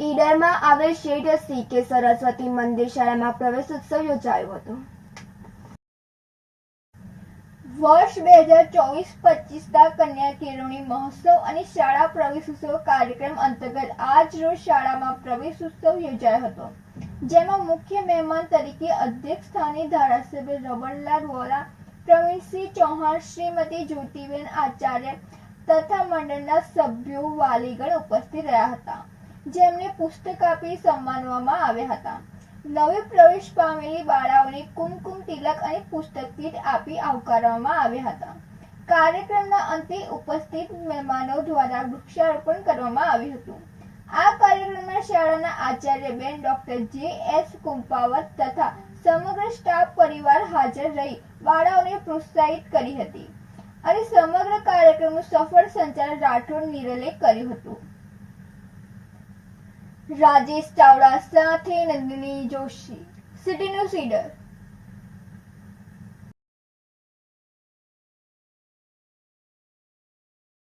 ઈડરમાં આવેલ શેઠ સી કે સરસ્વતી મંદિર શાળામાં પ્રવેશ ઉત્સવ યોજાયો હતો. વર્ષ બે હજાર ચોવીસ પચીસના કન્યા કેળવણી મહોત્સવ અને શાળા પ્રવેશ ઉત્સવ કાર્યક્રમ અંતર્ગત આજ રોજ શાળામાં પ્રવેશ ઉત્સવ યોજાયો હતો. જેમાં મુખ્ય મહેમાન તરીકે અધ્યક્ષ સ્થાને ધારાસભ્ય રબરલાલ વોરા પ્રવીણસિંહ ચૌહાણ, શ્રીમતી જ્યોતિબેન આચાર્ય તથા મંડળના સભ્યો વાલીગણ ઉપસ્થિત રહ્યા હતા. જેમને પુસ્તક આપી સન્માનવામાં આવ્યા હતા. નવે પ્રવેશ પામેલી બાળાઓને કુમકુમ તિલક અને પુસ્તક કીટ આપી આવકારવામાં આવ્યા હતા. કાર્યક્રમના અંતે ઉપસ્થિત મહેમાનો દ્વારા વૃક્ષારોપણ કરવામાં આવ્યું હતું. આ કાર્યક્રમમાં શાળાના આચાર્ય બેન ડોક્ટર જે એસ કુંપાવત તથા સમગ્ર સ્ટાફ પરિવાર હાજર રહી બાળાઓને પ્રોત્સાહિત કરી હતી અને સમગ્ર કાર્યક્રમનું સફળ સંચાલન રાઠોડ નિરલે કર્યું હતું. રાજેશ ચાવડા સાથે Nandini Joshi. City news Idar